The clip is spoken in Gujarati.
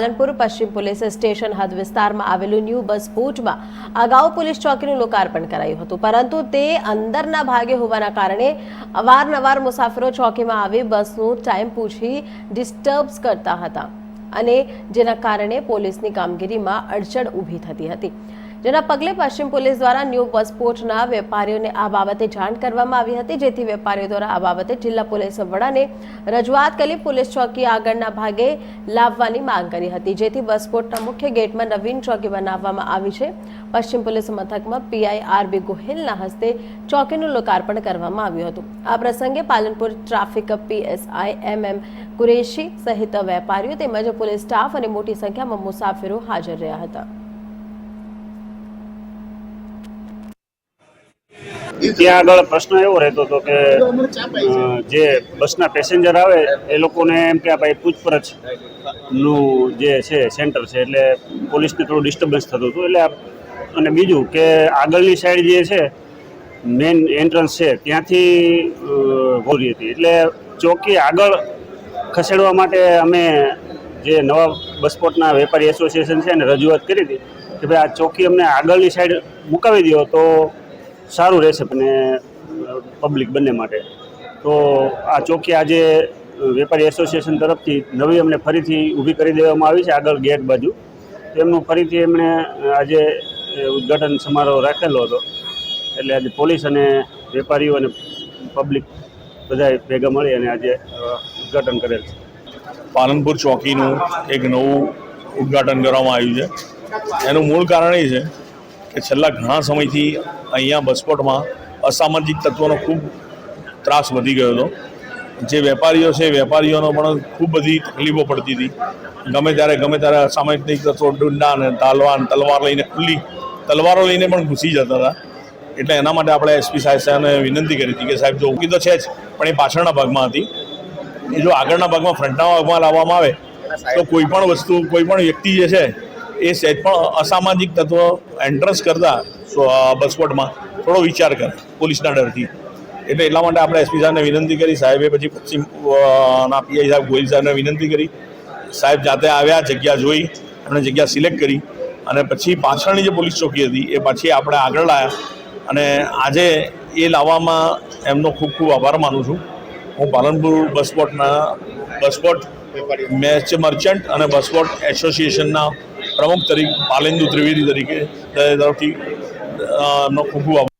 પાલનપુર પશ્ચિમ પોલીસ સ્ટેશન હદ વિસ્તારમાં આવેલું ન્યૂ બસ ફૂટમાં અગાઉ પોલીસ ચોકીનું લોકાર્પણ કરાયું હતું. પરંતુ તે અંદરના ભાગે હોવાના કારણે અવારનવાર મુસાફરો ચોકીમાં આવી બસનું ટાઈમ પૂછી ડિસ્ટર્બ્સ કરતા હતા અને જેના કારણે પોલીસની કામગીરીમાં અડચણ ઊભી થતી હતી. જેના પગલે પશ્ચિમ પોલીસ દ્વારા ન્યૂ બસપોર્ટના વેપારીઓને આ બાબતે જાણ કરવામાં આવી હતી. જેથી વેપારીઓ દ્વારા આ બાબતે જિલ્લા પોલીસ વડાને રજૂઆત કરી પોલીસ ચોકી આગળના ભાગે લાવવાની માંગ કરી હતી. જેથી બસપોર્ટના મુખ્ય ગેટમાં નવીન ચોકી બનાવવામાં આવી છે. પશ્ચિમ પોલીસ મથકમાં પીઆઈ આરબી ગોહિલના હસ્તે ચોકીનું લોકાર્પણ કરવામાં આવ્યું હતું. આ પ્રસંગે Palanpur traffic PSI M M Qureshi સહિત વેપારીઓ તેમજ પોલીસ સ્ટાફ અને મોટી સંખ્યામાં મુસાફરો હાજર રહ્યા હતા. ત્યાં આગળ પ્રશ્ન એવો રહેતો હતો કે જે બસના પેસેન્જર આવે, એ લોકોને એમ કે ભાઈ પૂછપરછનું જે છે, સેન્ટર છે, એટલે પોલીસને થોડું ડિસ્ટર્બન્સ થતું હતું. એટલે અને બીજું કે આગળની સાઈડ જે છે મેઇન એન્ટ્રન્સ છે, ત્યાંથી ગોરી હતી. એટલે ચોકી આગળ ખસેડવા માટે અમે જે નવા બસપોર્ટના વેપારી એસોસિએશન છે એને રજૂઆત કરી હતી કે ભાઈ આ ચોકી અમને આગળની સાઈડ મુકાવી દો તો સારું રહેશે અને પબ્લિક બંને માટે. તો આ ચોકી આજે વેપારી એસોસિએશન તરફથી નવી અમને ફરીથી ઊભી કરી દેવામાં આવી છે, આગળ ગેટ બાજુ. તેમનું ફરીથી એમણે આજે ઉદ્ઘાટન સમારોહ રાખેલો હતો. એટલે આજે પોલીસ અને વેપારીઓ અને પબ્લિક બધાએ ભેગા મળી અને આજે ઉદ્ઘાટન કરેલ છે. પાલનપુર ચોકીનું એક નવું ઉદ્ઘાટન કરવામાં આવ્યું છે. એનું મૂળ કારણ એ છે કે છેલ્લા ઘણા સમયથી અહીંયા બસપોર્ટમાં અસામાજિક તત્વોનો ખૂબ ત્રાસ વધી ગયો હતો. જે વેપારીઓ છે, વેપારીઓનો પણ ખૂબ બધી તકલીફો પડતી હતી. ગમે ત્યારે ગમે ત્યારે અસામાજિક તત્વો ડુંડા અને તાલવાન તલવાર લઈને ખુલ્લી તલવારો લઈને પણ ઘૂસી જતા હતા. એટલે એના માટે આપણે એસપી સાહેબ સાહેબને વિનંતી કરી હતી કે સાહેબ, જો ઊંઘી તો છે જ, પણ એ પાછળના ભાગમાં હતી. એ જો આગળના ભાગમાં, ફ્રન્ટના ભાગમાં લાવવામાં આવે, તો કોઈ પણ વસ્તુ, કોઈ પણ વ્યક્તિ જે છે એ સહેજ પણ અસામાજિક તત્વ એન્ટ્રન્સ કરતા બસપોટમાં થોડો વિચાર કરે પોલીસના ડરથી. એટલે એટલા માટે આપણે એસપી સાહેબને વિનંતી કરી, સાહેબે પછી પશ્ચિમ ના પીઆઈ સાહેબ ગોહિલ સાહેબને વિનંતી કરી. સાહેબ જાતે આવ્યા, જગ્યા જોઈ, એમણે જગ્યા સિલેક્ટ કરી અને પછી પાછળની જે પોલીસ ચોકી હતી, એ પછી આપણે આગળ લાવ્યા અને આજે એ લાવવામાં એમનો ખૂબ ખૂબ આભાર માનું છું. હું પાલનપુર બસપોર્ટના બસપોર્ટ મેચ મર્ચન્ટ અને બસપોર્ટ એસોસિએશનના પ્રમુખ તરીકે પાલેન્દુ ત્રિવેદી તરીકે તરફથી એમનો ખૂબ ખૂબ